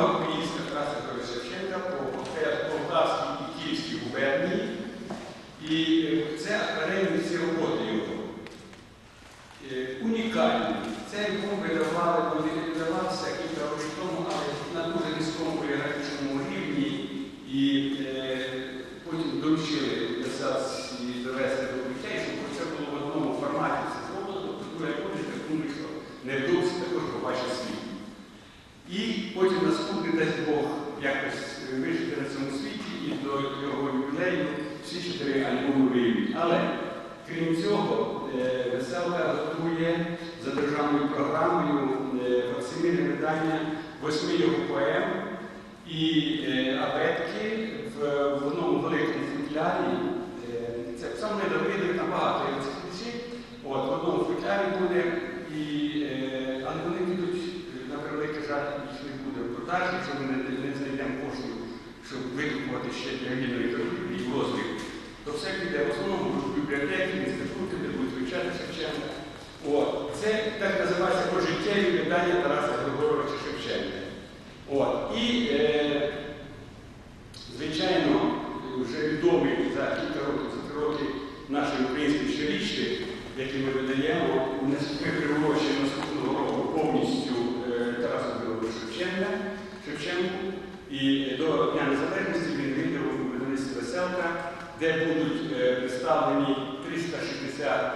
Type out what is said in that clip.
друга поїздка Тараса Шевченка по Полтавській і Київській губернії. І е, це академіці роботи його. Е, унікальні. Цей був видавали, видавався кілька років тому, але на дуже низькому поліграфічному рівні. І е, потім доручили і довести до дітей, щоб це було в одному форматі це зроблено, тому я думаю, що невдовзі також побачив світ. І потім нас наступний дасть Бог якось вижити на цьому світі і до його ювілею всі чотири альбоми виявить. Але крім цього, е, веселка готує за державною програмою е, факсимільне видання восьми його поем і е, абетки в одному великому футлярі. Е, Це саме Давидові набагато як цих речей. От, в одному футлярі буде, і, е, але вони підуть, е, на не буде в продажі, якщо ми не, знайдемо коштів, щоб видрукувати ще для і розвитку. То все піде в основному в бібліотеки, інститути, де будуть вивчати Шевченка. Це так називається пожиттєві видання Тараса Григоровича Шевченка. От. І, е, звичайно, вже відомий за кілька років, за три роки наші українські щорічник, які ми видаємо, І до Дня Незалежності він виграв у видавництві Веселка, де будуть е, представлені 360